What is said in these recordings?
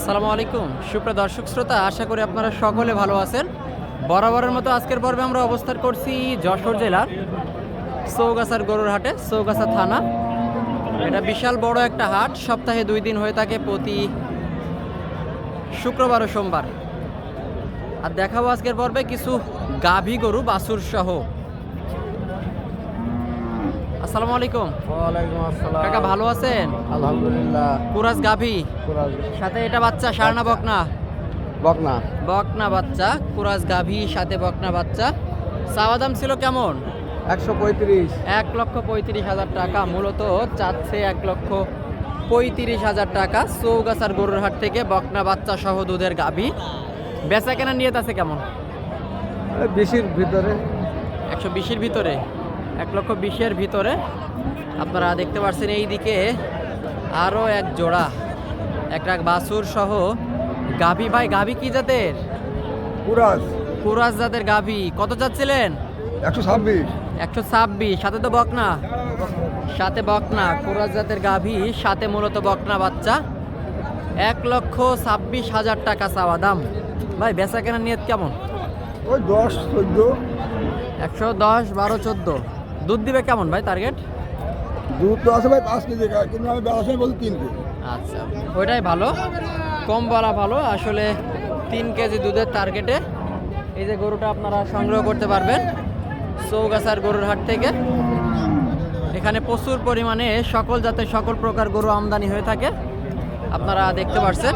আসসালামু আলাইকুম। সুপ্রিয় দর্শক শ্রোতা, আশা করি আপনারা সকলে ভালো আছেন। বরাবরের মতো আজকের পর্বে আমরা অবস্থান করছি যশোর জেলার চৌগাছার গরুর হাটে, চৌগাছা থানা। এটা বিশাল বড় একটা হাট, সপ্তাহে দুই দিন হয়ে থাকে প্রতি শুক্রবার ও সোমবার। আর দেখাবো আজকের পর্বে কিছু গাভী গরু বাছুর সহ আসসালামু আলাইকুম। ওয়ালাইকুম আসসালাম। কাকা ভালো আছেন? আলহামদুলিল্লাহ। কুরাজ গাভী? কুরাজ সাথে এটা বাচ্চা সারনা বকনা? বকনা। বকনা বাচ্চা কুরাজ গাভী সাথে বকনা বাচ্চা। চাওয়া দাম ছিল কেমন? একশো পঁয়ত্রিশ। এক লক্ষ পঁয়ত্রিশ হাজার টাকা মূলত চাচ্ছে এক লক্ষ পঁয়ত্রিশ হাজার টাকা চৌগাছার গরুর হাট থেকে বকনা বাচ্চা সহ দুধের গাভী। বেচা কেনা নিয়ত আছে কেমন? বেশির ভিতরে। একশো বিশের ভিতরে? এক লক্ষ বিশের ভিতরে। আপনারা দেখতে পাচ্ছেন এই দিকে আরও এক জোড়া একটা বাছুর সহ। গাভী ভাই গাভী কি জাতের? কুরাজ। কুরাজ জাতের গাভী। কত চাচ্ছিলেন? একশো ছাব্বিশ। একশো ছাব্বিশ সাথে তো বকনা। সাথে বকনা কুরাজ জাতের গাভী সাথে মূলত বকনা বাচ্চা। এক লক্ষ ছাব্বিশ হাজার টাকা চাওয়া দাম। ভাই বেচা কেনার নিয়ত কেমন? ওই দশ চোদ্দ। একশো দশ বারো চোদ্দ। দুধ দিবে কেমন ভাই টার্গেট দুধ তো আছে ভাই পাঁচ কেজি কিন্তু আমি ব্যবসায় বলছি তিন কেজি। আচ্ছা ওইটাই ভালো। কম বলা ভালো আসলে তিন কেজি দুধের টার্গেটে এই যে গরুটা আপনারা সংগ্রহ করতে পারবেন চৌগাছার গরুর হাট থেকে। এখানে প্রচুর পরিমাণে সকল জাতের সকল প্রকার গরু আমদানি হয়ে থাকে। আপনারা দেখতে পাচ্ছেন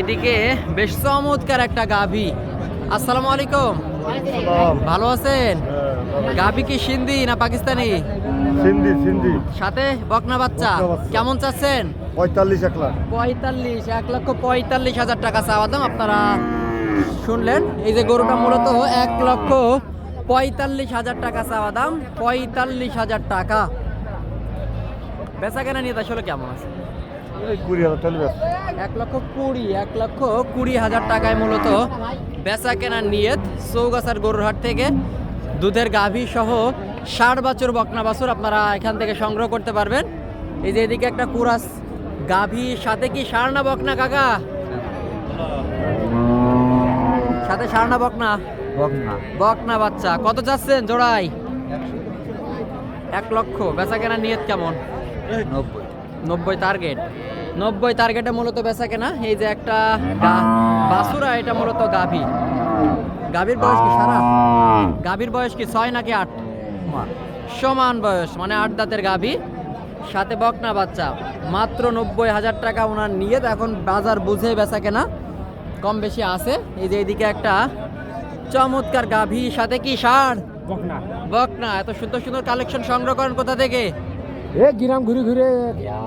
এদিকে বেশ চমৎকার একটা গাভী। আসসালামু আলাইকুম। ভালো আছেন? গাভী কি সিন্ধি না পাকিস্তানি? সিন্ধি সিন্ধি। সাথে বকনা বাচ্চা। কেমন চাচ্ছেন? পঁয়তাল্লিশ এক লাখ। পঁয়তাল্লিশ এক লক্ষ পঁয়তাল্লিশ হাজার টাকা চাওয়া দাম। আপনারা শুনলেন? এই যে গরুটা মূলত এক লক্ষ পঁয়তাল্লিশ হাজার টাকা চাওয়া দাম। পঁয়তাল্লিশ হাজার টাকা। বেচা কেনা নিয়ে আসলে কেমন আছে? কুড়ি হাজার চলে এক লক্ষ কুড়ি এক লক্ষ কুড়ি হাজার টাকায় মূলত বেচা কেনার নিয়ত চৌগাছার গরুর হাট থেকে দুধের গাভী সহ ষাট বাছুর বকনা বাছুর আপনারা এখান থেকে সংগ্রহ করতে পারবেন। এই যে এদিকে একটা কুরাস গাভী সাথে কি ষাড় না বকনা কাকা? সাথে ষাড় না বকনা? বকনা। বকনা বাচ্চা। কত চাচ্ছেন জোড়াই এক লক্ষ। বেচা কেনার নিয়ত কেমন? নব্বই। নব্বই টার্গেট নব্বই টার্গেটে মূলত বেচা কেনা এই যে একটা বাছুরা এটা মূলত গাভী। গাভীর বয়স কি সারা? গাভীর বয়স কি ছয় নাকি আট? সমান বয়স মানে আট দাঁতের গাভী। সাথে বকনা বাচ্চা মাত্র নব্বই হাজার টাকা ওনার নিয়ে এখন বাজার বুঝে বেচা কেনা। কম বেশি আছে এই যে এইদিকে একটা চমৎকার গাভী সাথে কি সার? বকনা। বকনা এত সুন্দর সুন্দর কালেকশন সংগ্রহ করেন কোথা থেকে? এ গ্রাম ঘুরে ঘুরে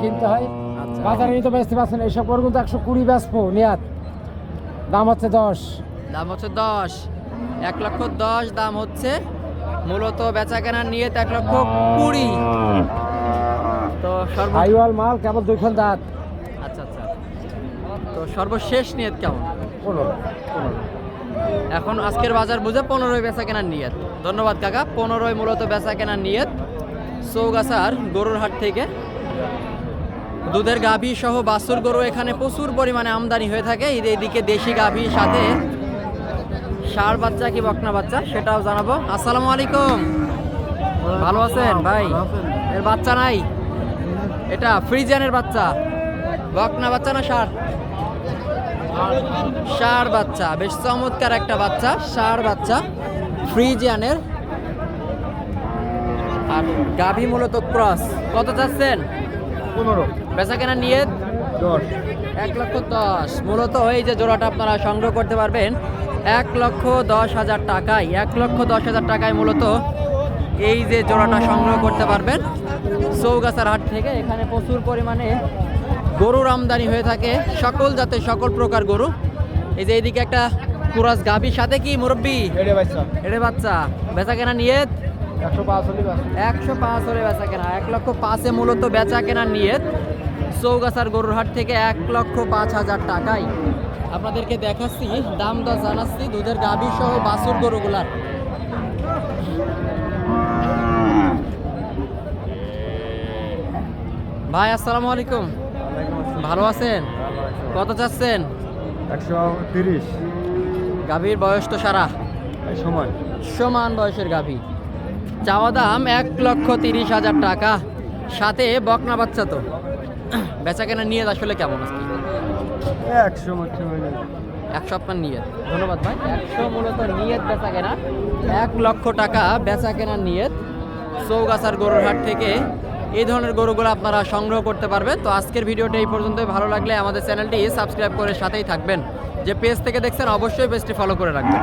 কিনতে হয়। আচ্ছা। বাজারে নিয়ে তো বেচতে পারছেন এইসব করে কিন্তু একশো কুড়ি বেচবো নিয়াত। দাম হচ্ছে দশ। দাম হচ্ছে দশ। এক লক্ষ দশ দাম হচ্ছে মূলত বেচা কেনার নিয়ে এক লক্ষ কুড়ি। তো হাইওয়াল মাল কেবল দুইখান দাঁত। আচ্ছা আচ্ছা। তো সর্বশেষ নিয়ত কেমন? পনেরো। এখন আজকের বাজার বুঝে পনেরোই বেচা কেনার নিয়ত। ধন্যবাদ কাকা। পনেরোই মূলত বেচা কেনার নিয়ত। চৌগাছার গরুর হাট থেকে। দুধের গাভী সহ বাছুর গরু এখানে প্রচুর পরিমাণে আমদানি হয়ে থাকে। এদিকে দেশি গাভীর সাথে সার বাচ্চা কি বকনা বাচ্চা, সেটাও জানাব। আসসালামু আলাইকুম। ভালো আছেন ভাই? এর বাচ্চা নাই? এটা ফ্রিজিয়ানের বাচ্চা। বকনা বাচ্চা না সার সার বাচ্চা। বেশ চমৎকার একটা বাচ্চা সার বাচ্চা। ফ্রিজিয়ানের আর গাভী মূলত ক্রস। কত চাচ্ছেন? পনেরো। বেচা কেনা নিয়ে দশ। এক লক্ষ দশ। মূলত এই যে জোড়াটা আপনারা সংগ্রহ করতে পারবেন এক লক্ষ দশ হাজার টাকায় এক লক্ষ দশ হাজার টাকায় মূলত এই যে জোড়াটা সংগ্রহ করতে পারবেন। চৌগাছার হাট থেকে এখানে প্রচুর পরিমাণে গরুর আমদানি হয়ে থাকে। সকল জাতের সকল প্রকার গরু। এই যে এইদিকে একটা কুরাস গাভীর সাথে কি মুরব্বী? এড়ে বাইশা এরে বাচ্চা। বেচা কেনা নিয়ে একশো পাঁচ হলে বেচা কেনা। এক লক্ষ পাঁচে মূলত বেচা কেনার নিয়ে চৌগাছার গরুর হাট থেকে এক লক্ষ পাঁচ হাজার টাকায় আপনাদেরকে দেখাচ্ছি দাম দর জানাচ্ছি দুধের গাভী সহ বাছুর গরুগুলার। ভাই আসসালামু আলাইকুম। ভালো আছেন? কত চাচ্ছেন? একশো তিরিশ। গাভীর বয়স তো সারা। সময় সমান বয়সের গাভী। চাওয়া দাম এক লক্ষ তিরিশ হাজার টাকা। সাথে বকনা বাচ্চা তো। বেচা কেনা নিয়ে আসলে কেমন আজকে? একশো একশো আপনার নিয়ত ধন্যবাদ ভাই। একশো মূলত নিয়ত বেচা কেনা। এক লক্ষ টাকা বেচা কেনার নিয়ত চৌগাছার গরুর হাট থেকে এই ধরনের গরুগুলো আপনারা সংগ্রহ করতে পারবেন তো আজকের ভিডিওটা এই পর্যন্তই। ভালো লাগলে আমাদের চ্যানেলটি সাবস্ক্রাইব করে সাথেই থাকবেন। যে পেজ থেকে দেখছেন অবশ্যই পেজটি ফলো করে রাখবেন।